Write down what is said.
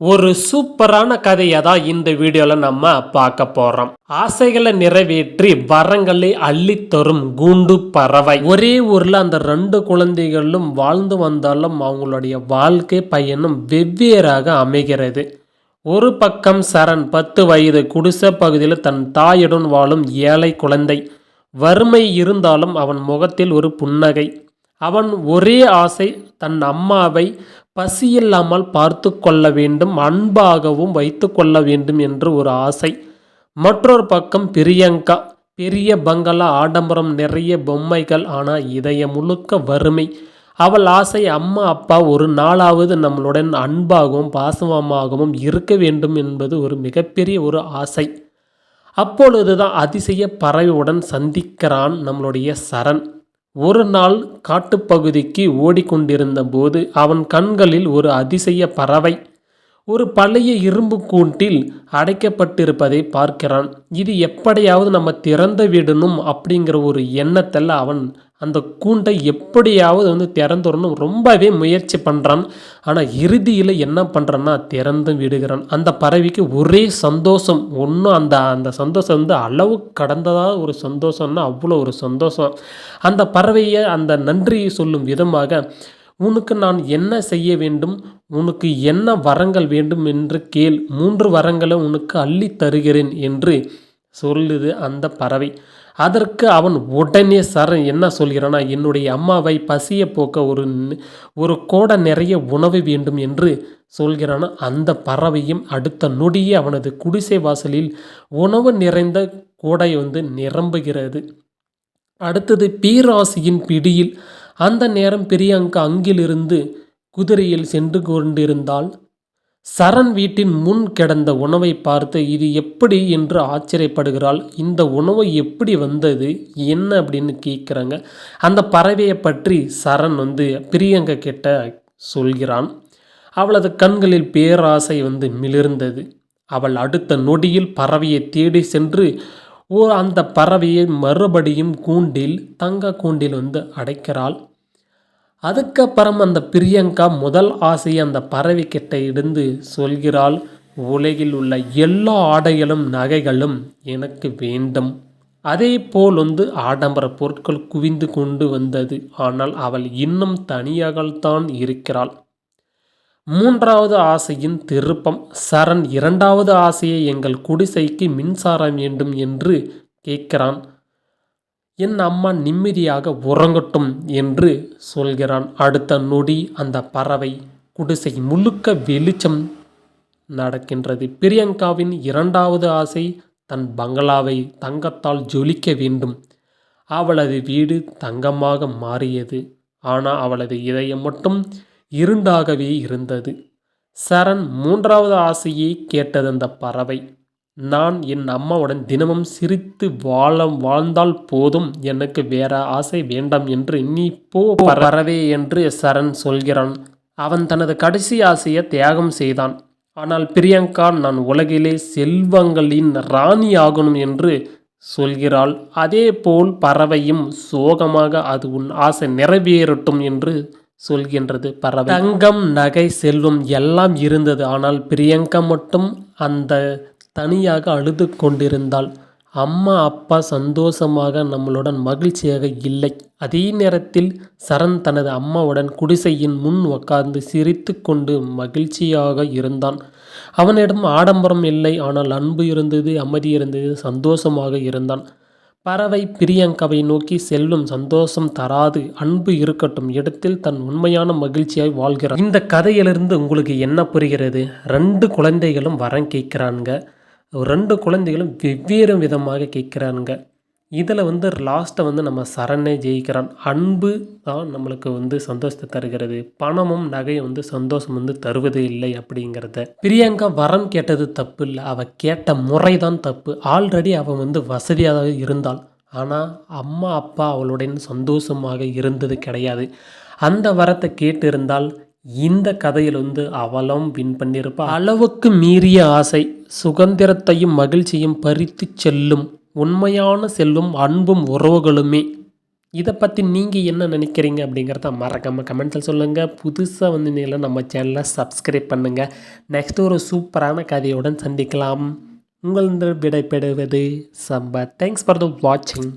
ஒரு சூப்பரான கதையை தான் இந்த வீடியோவில் நம்ம பார்க்க போகிறோம் ஆசைகளை நிறைவேற்றி வரங்களை அள்ளித் தரும் கூண்டு பறவை. ஒரே ஊரில் அந்த ரெண்டு குழந்தைகளும் வாழ்ந்து வந்தாலும் அவங்களுடைய வாழ்க்கை பயணம் வெவ்வேறாக அமைகிறது. ஒரு பக்கம் சரண் பத்து வயது குடிசை பகுதியில் தன் தாயுடன் வாழும் ஏழை குழந்தை. வறுமை இருந்தாலும் அவன் முகத்தில் ஒரு புன்னகை. அவன் ஒரே ஆசை தன் அம்மாவை பசியில்லாமல் பார்த்து கொள்ள வேண்டும் அன்பாகவும் வைத்து கொள்ள வேண்டும் என்று ஒரு ஆசை. மற்றொரு பக்கம் பிரியங்கா பெரிய பங்களா ஆடம்பரம் நிறைய பொம்மைகள் ஆனால் இதய முழுக்க வறுமை. அவள் ஆசை அம்மா அப்பா ஒரு நாளாவது நம்மளுடன் அன்பாகவும் பாசமாகவும் இருக்க வேண்டும் என்பது ஒரு மிகப்பெரிய ஒரு ஆசை. அப்பொழுதுதான் அதிசய பறவையுடன் சந்திக்கிறான் நம்மளுடைய சரண். ஒரு நாள் காட்டுப்பகுதிக்கு ஓடிக்கொண்டிருந்த போது அவன் கண்களில் ஒரு அதிசய பறவை ஒரு பழைய இரும்பு கூண்டில் அடைக்கப்பட்டிருப்பதை பார்க்கிறான். இது எப்படியாவது நம்ம திறந்து விடணும் அப்படிங்கிற ஒரு எண்ணத்தில் அவன் அந்த கூண்டை எப்படியாவது வந்து திறந்துடணும் ரொம்பவே முயற்சி பண்ணுறான் ஆனால் இறுதியில் என்ன பண்ணுறான்னா திறந்து விடுகிறான். அந்த பறவைக்கு ஒரே சந்தோஷம். ஒன்றும் அந்த அந்த சந்தோஷம் வந்து அளவு கடந்ததாக ஒரு சந்தோஷம்னா அவ்வளோ ஒரு சந்தோஷம். அந்த பறவையை அந்த நன்றி சொல்லும் விதமாக உனக்கு நான் என்ன செய்ய வேண்டும்? உனக்கு என்ன வரங்கள் வேண்டும் என்று கேள். மூன்று வரங்களை உனக்கு அள்ளி தருகிறேன் என்று சொல்லுது அந்த பறவை. அதற்கு அவன் உடனே சரண் என்ன சொல்கிறானா? என்னுடைய அம்மாவை பசிய போக்க ஒரு ஒரு கோடை நிறைய உணவு வேண்டும் என்று சொல்கிறானா அந்த பறவையும். அடுத்த நொடியே அவனது குடிசை வாசலில் உணவு நிறைந்த கோடை வந்து நிரம்புகிறது. அடுத்தது பேராசியின் பிடியில் அந்த நேரம் பிரியங்கா அங்கிலிருந்து குதிரையில் சென்று கொண்டிருந்தாள். சரண் வீட்டின் முன் கிடந்த உணவை பார்த்து இது எப்படி? என்று ஆச்சரியப்படுகிறாள். இந்த உணவு எப்படி வந்தது? என்ன? அப்படின்னு கேட்குறாங்க. அந்த பறவையை பற்றி சரண் வந்து பிரியங்கா கிட்ட சொல்கிறான். அவளது கண்களில் பேராசை வந்து மிளிர்ந்தது. அவள் அடுத்த நொடியில் பறவையை தேடி சென்று ஓ அந்த பறவையை மறுபடியும் கூண்டில் தங்க கூண்டில் வந்து அடைக்கிறாள். அதுக்கப்புறம் அந்த பிரியங்கா முதல் ஆசை அந்த பறவை இருந்து சொல்கிறாள் உலகில் உள்ள எல்லா ஆடைகளும் நகைகளும் எனக்கு வேண்டும். அதே போல் வந்து ஆடம்பர பொருட்கள் குவிந்து கொண்டு வந்தது. ஆனால் அவள் இன்னும் தனியாகத்தான் இருக்கிறாள். மூன்றாவது ஆசையின் திருப்பம் சரண் இரண்டாவது ஆசையை எங்கள் குடிசைக்கு மின்சாரம் வேண்டும் என்று கேட்கிறான். என் அம்மா நிம்மதியாக உறங்கட்டும் என்று சொல்கிறான். அடுத்த நொடி அந்த பறவை குடிசை முழுக்க வெளிச்சம் நடக்கின்றது. பிரியங்காவின் இரண்டாவது ஆசை தன் பங்களாவை தங்கத்தால் ஜொலிக்க வேண்டும். அவளது வீடு தங்கமாக மாறியது. ஆனால் அவளது இதயம் மட்டும் இருண்டாகவே இருந்தது. சரண் மூன்றாவது ஆசையை கேட்டது அந்த பறவை. நான் என் அம்மாவுடன் தினமும் சிரித்து வாழ வாழ்ந்தால் போதும். எனக்கு வேற ஆசை வேண்டாம் என்று நீ போ பறவை என்று சரண் சொல்கிறான். அவன் தனது கடைசி ஆசையை தியாகம் செய்தான். ஆனால் பிரியங்கா நான் உலகிலே செல்வங்களின் ராணி ஆகணும் என்று சொல்கிறாள். அதே போல் பறவையும் சோகமாக அது உன் ஆசை நிறைவேறட்டும் என்று சொல்கின்றது பறவை. தங்கம் நகை செல்வம் எல்லாம் இருந்தது. ஆனால் பிரியங்கா மட்டும் அந்த தனியாக அழுது கொண்டிருந்தாள். அம்மா அப்பா சந்தோஷமாக நம்மளுடன் மகிழ்ச்சியாக இல்லை. அதே நேரத்தில் சரண் தனது அம்மாவுடன் குடிசையின் முன் உட்கார்ந்து சிரித்து கொண்டு மகிழ்ச்சியாக இருந்தான். அவனிடம் ஆடம்பரம் இல்லை ஆனால் அன்பு இருந்தது அமைதி இருந்தது சந்தோஷமாக இருந்தான். பறவை பிரியங்காவை நோக்கி செல்லும் சந்தோஷம் தராது அன்பு இருக்கட்டும் இடத்தில் தன் உண்மையான மகிழ்ச்சியாய் வாழ்கிறார். இந்த கதையிலிருந்து உங்களுக்கு என்ன புரிகிறது? ரெண்டு குழந்தைகளும் வரம் கேட்கிறாங்க ரெண்டு குழந்தைகளும் வெவ்வேறு விதமாக கேட்குறானுங்க. இதில் வந்து லாஸ்ட்டை வந்து நம்ம சரணே ஜெயிக்கிறான். அன்பு தான் நம்மளுக்கு வந்து சந்தோஷத்தை தருகிறது. பணமும் நகையும் வந்து சந்தோஷம் வந்து தருவது இல்லை அப்படிங்கிறத. பிரியங்கா வரம் கேட்டது தப்பு இல்லை. அவள் கேட்ட முறை தான் தப்பு. ஆல்ரெடி அவள் வந்து வசதியாக இருந்தாள். ஆனால் அம்மா அப்பா அவளுடன் சந்தோஷமாக இருந்தது கிடையாது. அந்த வரத்தை கேட்டு இருந்தால் இந்த கதையில் வந்து அவளும் வின் பண்ணியிருப்பா. அளவுக்கு மீறிய ஆசை. சுதந்திரத்தையும் மகிழ்ச்சியும் பறித்து செல்லும் உண்மையான செல்வம் அன்பும் உறவுகளுமே. இதை பற்றி நீங்கள் என்ன நினைக்கிறீங்க அப்படிங்கிறத மறக்காமல் கமெண்ட்ஸில் சொல்லுங்கள் புதுசாக வந்து நீங்களும் நம்ம சேனலை சப்ஸ்கிரைப் பண்ணுங்கள் நெக்ஸ்ட் ஒரு சூப்பரான கதையுடன் சந்திக்கலாம். உங்கள் விடைபெறுவது சம்பா தேங்க்ஸ் ஃபார் த வாட்சிங்